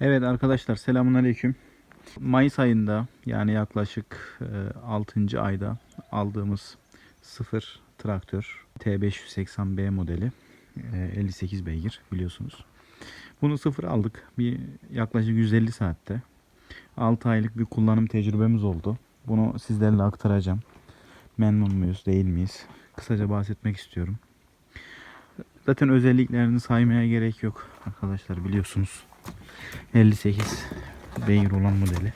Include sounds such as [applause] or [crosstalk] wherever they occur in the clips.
Evet arkadaşlar selamun aleyküm. Mayıs ayında yani yaklaşık 6. ayda aldığımız sıfır traktör T580B modeli e, 58 beygir biliyorsunuz. Bunu sıfır aldık. Bir yaklaşık 150 saatte. 6 aylık bir kullanım tecrübemiz oldu. Bunu sizlerle aktaracağım. Memnun muyuz, değil miyiz? Kısaca bahsetmek istiyorum. Zaten özelliklerini saymaya gerek yok arkadaşlar biliyorsunuz. 58 beygir olan modeli.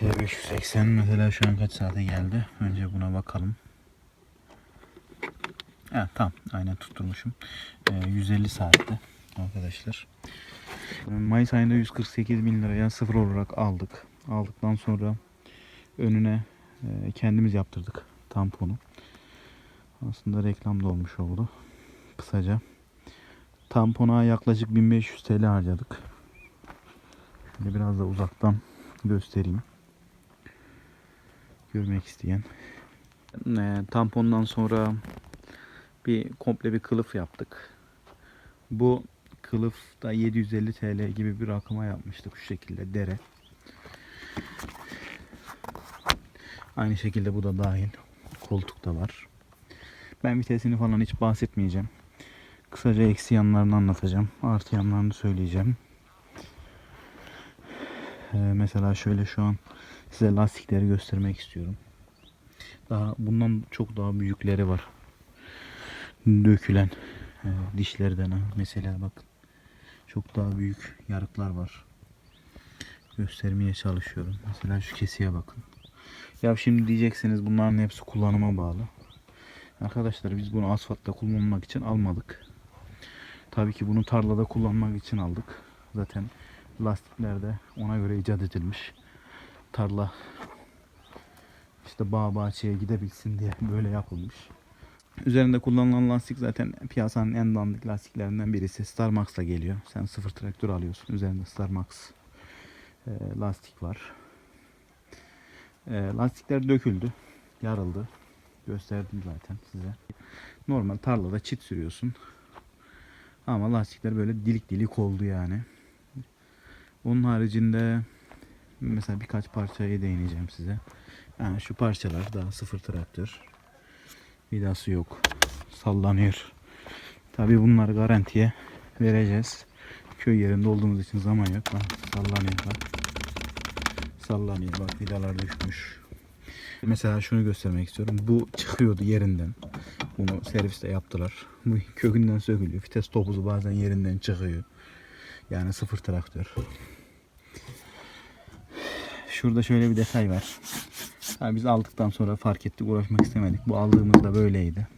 T580 mesela şu an kaç saate geldi? Önce buna bakalım. Evet tamam aynen tutturmuşum. Ee, 150 saatte arkadaşlar. Mayıs ayında 148 bin liraya sıfır olarak aldık. Aldıktan sonra önüne e, kendimiz yaptırdık tamponu. Aslında reklam da olmuş oldu. Kısaca. Tampona yaklaşık 1500 TL harcadık. Şöyle biraz da uzaktan göstereyim. Görmek isteyen. E, tampondan sonra bir komple bir kılıf yaptık. Bu kılıf da 750 TL gibi bir rakama yapmıştık şu şekilde dere. Aynı şekilde bu da dahil. Koltuk da var. Ben vitesini falan hiç bahsetmeyeceğim. Kısaca eksi yanlarını anlatacağım. Artı yanlarını söyleyeceğim. Ee, mesela şöyle şu an size lastikleri göstermek istiyorum. Daha bundan çok daha büyükleri var. Dökülen e, dişlerden ha. Mesela bakın. Çok daha büyük yarıklar var. Göstermeye çalışıyorum. Mesela şu kesiye bakın. Ya şimdi diyeceksiniz bunların hepsi kullanıma bağlı. Arkadaşlar biz bunu asfaltta kullanmak için almadık. Tabii ki bunu tarlada kullanmak için aldık. Zaten lastikler de ona göre icat edilmiş. Tarla işte bağ bahçeye gidebilsin diye böyle yapılmış. Üzerinde kullanılan lastik zaten piyasanın en dandik lastiklerinden birisi. Star Max'la geliyor. Sen sıfır traktör alıyorsun. Üzerinde Star Max e, lastik var. E, lastikler döküldü. Yarıldı. Gösterdim zaten size. Normal tarlada çit sürüyorsun. Ama lastikler böyle dilik dilik oldu yani. Onun haricinde mesela birkaç parçaya değineceğim size. Yani şu parçalar daha sıfır traktör. Vidası yok. Sallanıyor. Tabi bunları garantiye vereceğiz. Köy yerinde olduğumuz için zaman yok. Bak sallanıyor bak. Sallanıyor bak vidalar düşmüş. Mesela şunu göstermek istiyorum. Bu çıkıyordu yerinden. Bunu serviste yaptılar. Bu kökünden sökülüyor. Vites topuzu bazen yerinden çıkıyor. Yani sıfır traktör. Şurada şöyle bir detay var. Ha, biz aldıktan sonra fark ettik uğraşmak istemedik. Bu aldığımızda böyleydi.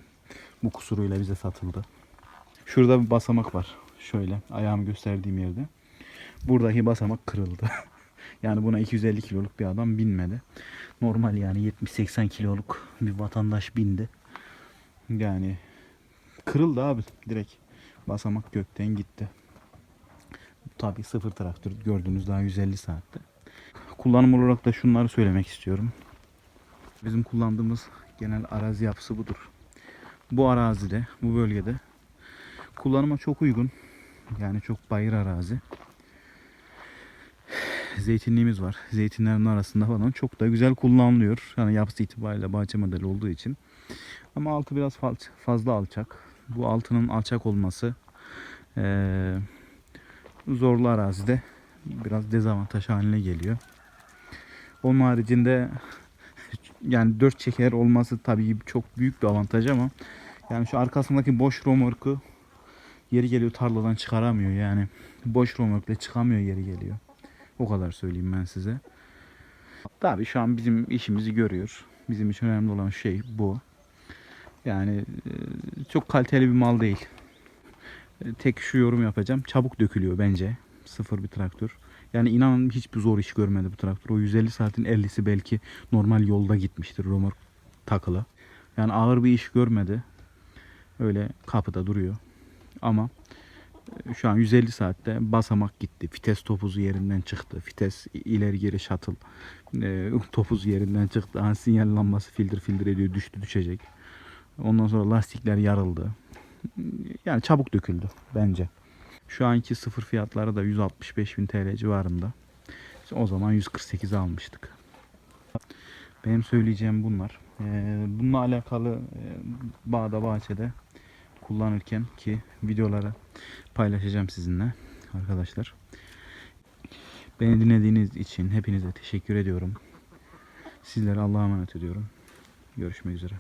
Bu kusuruyla bize satıldı. Şurada bir basamak var. Şöyle ayağımı gösterdiğim yerde. Buradaki basamak kırıldı. [laughs] yani buna 250 kiloluk bir adam binmedi. Normal yani 70-80 kiloluk bir vatandaş bindi. Yani kırıldı abi direkt. Basamak gökten gitti. Tabi sıfır traktör gördüğünüz daha 150 saatte. Kullanım olarak da şunları söylemek istiyorum. Bizim kullandığımız genel arazi yapısı budur. Bu arazide, bu bölgede kullanıma çok uygun. Yani çok bayır arazi. Zeytinliğimiz var. Zeytinlerin arasında falan çok da güzel kullanılıyor. Yani yapısı itibariyle bahçe modeli olduğu için. Ama altı biraz fazla alçak. Bu altının alçak olması eee, zorlu arazide biraz dezavantaj haline geliyor. Onun haricinde yani dört çeker olması tabii çok büyük bir avantaj ama yani şu arkasındaki boş romorku yeri geliyor tarladan çıkaramıyor yani. Boş romorkla çıkamıyor yeri geliyor. O kadar söyleyeyim ben size. Tabii şu an bizim işimizi görüyor. Bizim için önemli olan şey bu. Yani e, çok kaliteli bir mal değil. E, Tek şu yorum yapacağım. Çabuk dökülüyor bence. Sıfır bir traktör. Yani inanın hiçbir zor iş görmedi bu traktör. O 150 saatin 50'si belki normal yolda gitmiştir romork takılı. Yani ağır bir iş görmedi. Öyle kapıda duruyor. Ama e, şu an 150 saatte basamak gitti. Vites topuzu yerinden çıktı. Vites ileri geri shuttle e, [laughs] topuz yerinden çıktı. Ha, sinyal lambası filtre filtre ediyor. Düştü düşecek. Ondan sonra lastikler yarıldı. Yani çabuk döküldü bence. Şu anki sıfır fiyatları da 165.000 TL civarında. İşte o zaman 148'e almıştık. Benim söyleyeceğim bunlar. Ee, bununla alakalı e, bağda bahçede kullanırken ki videoları paylaşacağım sizinle arkadaşlar. Beni dinlediğiniz için hepinize teşekkür ediyorum. Sizlere Allah'a emanet ediyorum. Görüşmek üzere.